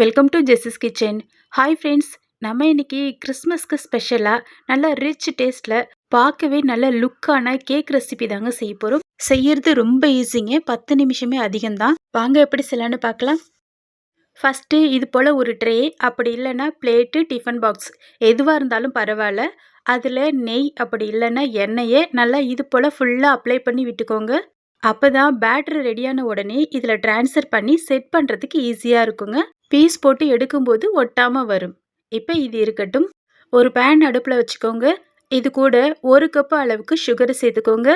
Welcome to Jessy's kitchen hi friends நம்ம இன்னைக்கு கிறிஸ்மஸ்க்கு ஸ்பெஷலாக நல்ல ரிச் டேஸ்ட்டில் பார்க்கவே நல்ல லுக்கான கேக் ரெசிபி தாங்க செய்ய போகிறோம் செய்யறது ரொம்ப ஈஸிங்க பத்து நிமிஷமே அதிகம்தான். வாங்க எப்படி செய்யலான்னு பார்க்கலாம். ஃபஸ்ட்டு இது போல் ஒரு ட்ரே அப்படி இல்லைன்னா பிளேட்டு டிஃபன் பாக்ஸ் எதுவாக இருந்தாலும் பரவாயில்ல. அதில் நெய் அப்படி இல்லைன்னா எண்ணெயே நல்லா இது போல் ஃபுல்லாக அப்ளை பண்ணி விட்டுக்கோங்க. அப்போ தான் பேட்ரி ரெடியான உடனே இதில் ட்ரான்ஸ்ஃபர் பண்ணி செட் பண்ணுறதுக்கு ஈஸியாக இருக்குங்க. பீஸ் போட்டு எடுக்கும்போது ஒட்டாமல் வரும். இப்போ இது இருக்கட்டும். ஒரு பேன் அடுப்பில் வச்சுக்கோங்க. இது கூட ஒரு கப்பு அளவுக்கு சுகர் சேர்த்துக்கோங்க.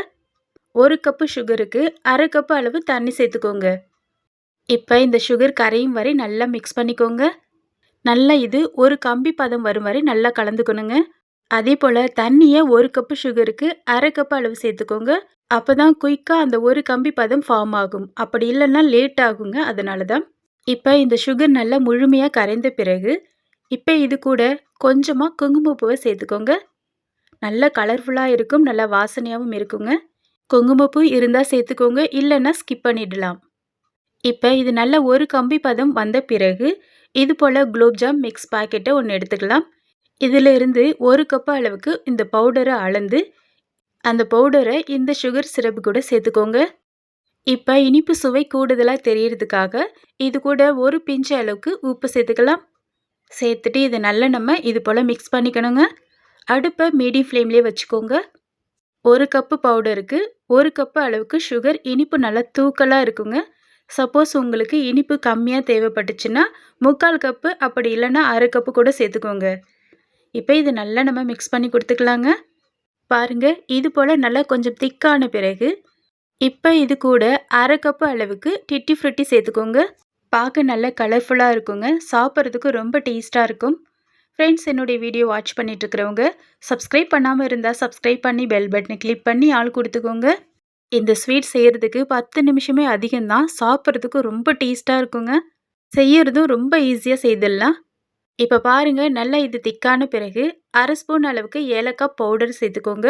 ஒரு கப்பு சுகருக்கு அரை கப்பு அளவு தண்ணி சேர்த்துக்கோங்க. இப்போ இந்த சுகர் கரையும் வரை நல்லா மிக்ஸ் பண்ணிக்கோங்க. நல்லா இது ஒரு கம்பி பதம் வரும் வரை நல்லா கலந்துக்கணுங்க. அதே போல் தண்ணியை ஒரு கப்பு சுகருக்கு அரை கப்பு அளவு சேர்த்துக்கோங்க. அப்போ தான் குயிக்காக அந்த ஒரு கம்பி பதம் ஃபார்ம் ஆகும். அப்படி இல்லைன்னா லேட் ஆகுங்க. அதனால தான் இப்போ இந்த சுகர் நல்லா முழுமையாக கரைந்த பிறகு இப்போ இது கூட கொஞ்சமாக குங்குமப்பூவை சேர்த்துக்கோங்க. நல்ல கலர்ஃபுல்லாக இருக்கும் நல்லா வாசனையாகவும் இருக்குங்க. குங்குமப்பூ இருந்தால் சேர்த்துக்கோங்க இல்லைன்னா ஸ்கிப் பண்ணிடலாம். இப்போ இது நல்ல ஒரு கம்பி பதம் வந்த பிறகு இது போல் குலோப்ஜாம் மிக்ஸ் பாக்கெட்டை ஒன்று எடுத்துக்கலாம். இதில் இருந்து ஒரு கப்பு அளவுக்கு இந்த பவுடரை அளந்து அந்த பவுடரை இந்த சுகர் சிரப்பு கூட சேர்த்துக்கோங்க. இப்போ இனிப்பு சுவை கூடுதலாக தெரியறதுக்காக இது கூட ஒரு பிஞ்சு அளவுக்கு உப்பு சேர்த்துக்கலாம். சேர்த்துட்டு இதை நல்லா நம்ம இது போல் மிக்ஸ் பண்ணிக்கணுங்க. அடுப்பை மீடியம் ஃப்ளேம்லேயே வச்சுக்கோங்க. ஒரு கப்பு பவுடருக்கு ஒரு கப்பு அளவுக்கு சுகர் இனிப்பு நல்லா தூக்கலாக இருக்குங்க. சப்போஸ் உங்களுக்கு இனிப்பு கம்மியாக தேவைப்பட்டுச்சுன்னா முக்கால் கப்பு அப்படி இல்லைன்னா அரை கப்பு கூட சேர்த்துக்கோங்க. இப்போ இது நல்லா நம்ம மிக்ஸ் பண்ணி கொடுத்துக்கலாங்க. பாருங்கள் இது போல் நல்லா கொஞ்சம் திக்கான பிறகு இப்போ இது கூட அரை கப்பு அளவுக்கு டிட்டி ஃப்ருட்டி சேர்த்துக்கோங்க. பார்க்க நல்ல கலர்ஃபுல்லாக இருக்குங்க. சாப்பிட்றதுக்கு ரொம்ப டேஸ்ட்டாக இருக்கும். ஃப்ரெண்ட்ஸ் என்னுடைய வீடியோ வாட்ச் பண்ணிகிட்ருக்கிறவங்க சப்ஸ்கிரைப் பண்ணாமல் இருந்தால் சப்ஸ்கிரைப் பண்ணி பெல் பட்டனை கிளிக் பண்ணி ஆள் கொடுத்துக்கோங்க. இந்த ஸ்வீட் செய்கிறதுக்கு பத்து நிமிஷமே அதிகம்தான். சாப்பிட்றதுக்கு ரொம்ப டேஸ்ட்டாக இருக்குங்க. செய்யறதும் ரொம்ப ஈஸியாக செய்திடலாம். இப்போ பாருங்கள் நல்லா இது திக்கான பிறகு அரை ஸ்பூன் அளவுக்கு ஏலக்காய் பவுடர் சேர்த்துக்கோங்க.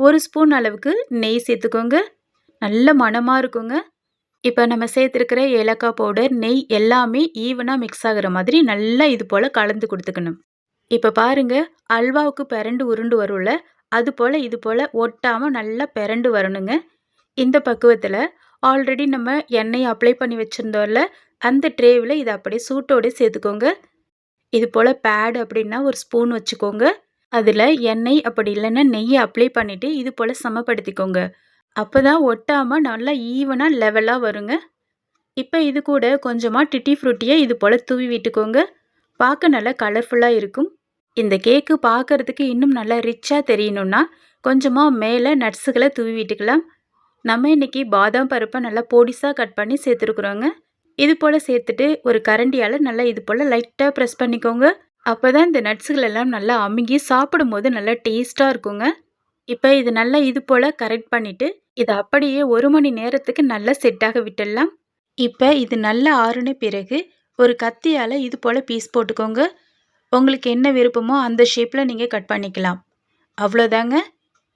ஒரு ஸ்பூன் அளவுக்கு நெய் சேர்த்துக்கோங்க. நல்ல மணமாக இருக்குங்க. இப்போ நம்ம சேர்த்துருக்கிற ஏலக்காய் பவுடர் நெய் எல்லாமே ஈவனாக மிக்ஸ் ஆகிற மாதிரி நல்லா இது போல் கலந்து கொடுத்துக்கணும். இப்போ பாருங்கள் அல்வாவுக்கு பிறண்டு உருண்டு வரும்ல அது போல் இது போல் ஒட்டாமல் நல்லா பிறண்டு வரணுங்க. இந்த பக்குவத்தில் ஆல்ரெடி நம்ம எண்ணெய் அப்ளை பண்ணி வச்சுருந்தோம்ல அந்த ட்ரேவில் இதை அப்படியே சூட்டோடு சேர்த்துக்கோங்க. இது போல் பேடு அப்படின்னா ஒரு ஸ்பூன் வச்சுக்கோங்க. அதில் எண்ணெய் அப்படி இல்லைன்னா நெய்யை அப்ளை பண்ணிவிட்டு இது போல் சமப்படுத்திக்கோங்க. அப்போ தான் ஒட்டாமல் நல்லா ஈவனாக லெவலாக வருங்க. இப்போ இது கூட கொஞ்சமாக டிட்டி ஃப்ரூட்டியை இது போல் தூவி விட்டுக்கோங்க. பார்க்க நல்லா கலர்ஃபுல்லாக இருக்கும். இந்த கேக்கு பார்க்குறதுக்கு இன்னும் நல்லா ரிச்சாக தெரியணுன்னா கொஞ்சமாக மேலே நட்ஸுகளை தூவி விட்டுக்கலாம். நம்ம இன்றைக்கி பாதாம் பருப்பை நல்லா பொடிசாக கட் பண்ணி சேர்த்துருக்குறோங்க. இது போல் சேர்த்துட்டு ஒரு கரண்டியால் நல்லா இது போல் லைட்டாக ப்ரெஸ் பண்ணிக்கோங்க. அப்போ தான் இந்த நட்ஸுகளெல்லாம் நல்லா அமுங்கி சாப்பிடும்போது நல்லா டேஸ்ட்டாக இருக்குங்க. இப்போ இது நல்லா இது போல் கரெக்ட் பண்ணிவிட்டு இதை அப்படியே ஒரு மணி நேரத்துக்கு நல்லா செட்டாக விட்டுடலாம். இப்போ இது நல்லா ஆறுன பிறகு ஒரு கத்தியால் இது போல் பீஸ் போட்டுக்கோங்க. உங்களுக்கு என்ன விருப்பமோ அந்த ஷேப்பில் நீங்கள் கட் பண்ணிக்கலாம். அவ்வளோதாங்க.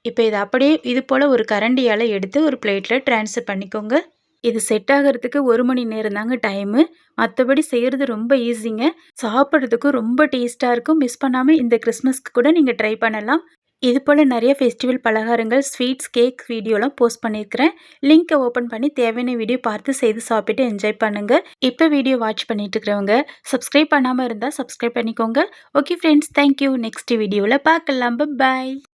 இப்போ இதை அப்படியே இது போல் ஒரு கரண்டியால் எடுத்து ஒரு பிளேட்டில் ட்ரான்ஸ்ஃபர் பண்ணிக்கோங்க. இது செட் ஆகிறதுக்கு ஒரு மணி நேரம் தாங்க டைமு மற்றபடி செய்கிறது ரொம்ப ஈஸிங்க சாப்பிட்றதுக்கும் ரொம்ப டேஸ்ட்டாக இருக்கும். மிஸ் பண்ணாமல் இந்த கிறிஸ்மஸ்க்கு கூட நீங்கள் ட்ரை பண்ணலாம். இது போல் நிறைய ஃபெஸ்டிவல் பலகாரங்கள் ஸ்வீட்ஸ் கேக் வீடியோலாம் போஸ்ட் பண்ணியிருக்கிறேன் லிங்க்கை ஓப்பன் பண்ணி தேவையான வீடியோ பார்த்து செய்து சாப்பிட்டு என்ஜாய் பண்ணுங்கள் இப்போ வீடியோ வாட்ச் பண்ணிட்டு இருக்கிறவங்க சப்ஸ்கிரைப் பண்ணாமல் இருந்தால் சப்ஸ்கிரைப் பண்ணிக்கோங்க. ஓகே ஃப்ரெண்ட்ஸ் தேங்க்யூ நெக்ஸ்ட் வீடியோவில் பார்க்கலாம். பாய்